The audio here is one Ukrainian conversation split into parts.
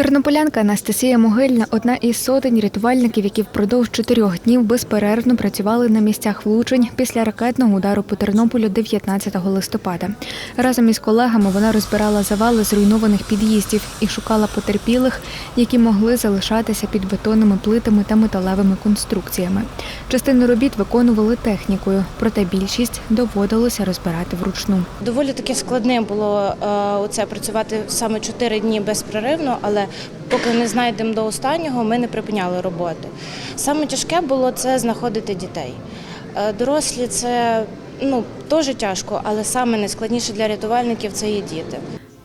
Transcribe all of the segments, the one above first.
Тернополянка Анастасія Могильна одна із сотень рятувальників, які впродовж чотирьох днів безперервно працювали на місцях влучень після ракетного удару по Тернополю 19 листопада. Разом із колегами вона розбирала завали зруйнованих під'їздів і шукала потерпілих, які могли залишатися під бетонними плитами та металевими конструкціями. Частину робіт виконували технікою, проте більшість доводилося розбирати вручну. Доволі таки складним було е, оце працювати саме 4 дні безперервно, але поки не знайдемо до останнього, ми не припиняли роботи. Саме тяжке було це знаходити дітей. Е, Дорослі це ну теж тяжко, але саме найскладніше для рятувальників це є діти.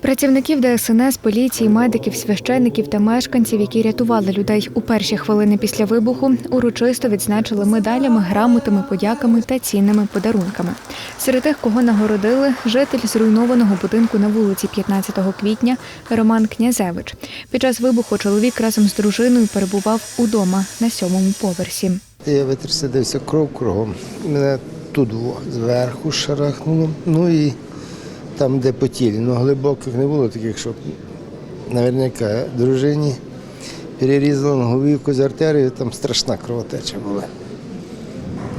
Працівників ДСНС, поліції, медиків, священників та мешканців, які рятували людей у перші хвилини після вибуху, урочисто відзначили медалями, грамотами, подяками та цінними подарунками. Серед тих, кого нагородили, житель зруйнованого будинку на вулиці 15 квітня Роман Князевич. Під час вибуху чоловік разом з дружиною перебував удома на сьомому поверсі. Я витрясся, кров кругом. Мене тут зверху шарахнуло. Ну і там, де по тілі. Ну, глибоких не було таких, щоб наверняка дружині перерізало ноговівку з артерією, там страшна кровотеча була.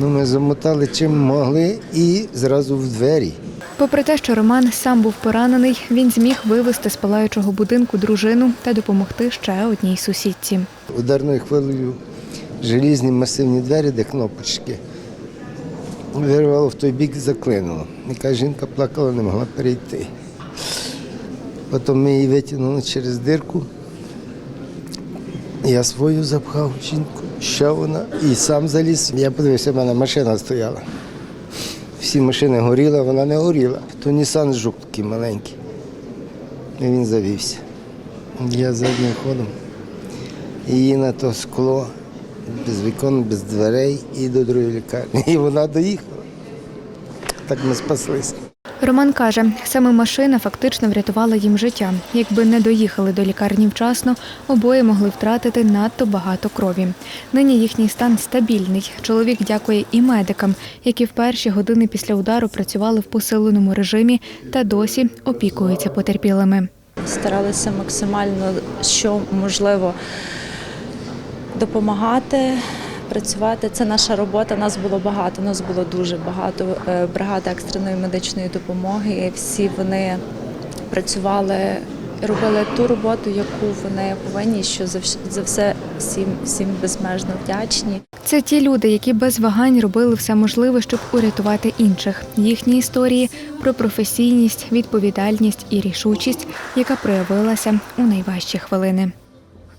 Ну, ми замотали чим могли і зразу в двері. Попри те, що Роман сам був поранений, він зміг вивезти з палаючого будинку дружину та допомогти ще одній сусідці. Ударною хвилею желізні масивні двері, де кнопочки. Вирвало в той бік, заклинуло. Яка жінка плакала, не могла перейти. Потім ми її витягнули через дирку. Я свою запхав жінку, ще вона, і сам заліз. Я подивився, в мене машина стояла. Всі машини горіли, вона не горіла. То Нісан жук такий маленький. І він завівся. Я заднім ходом. Її на то скло, без вікон, без дверей і до другої лікарні. І вона доїхала. Так ми спаслися. Роман каже, саме машина фактично врятувала їм життя. Якби не доїхали до лікарні вчасно, обоє могли втратити надто багато крові. Нині їхній стан стабільний. Чоловік дякує і медикам, які в перші години після удару працювали в посиленому режимі та досі опікуються потерпілими. старалися максимально, що можливо, допомагати, працювати. Це наша робота. Нас було багато. Нас було дуже багато. Е, Бригада екстреної медичної допомоги. Всі вони працювали, робили ту роботу, яку вони повинні. Що за все всім, всім безмежно вдячні. Це ті люди, які без вагань робили все можливе, щоб урятувати інших. Їхні історії про професійність, відповідальність і рішучість, яка проявилася у найважчі хвилини.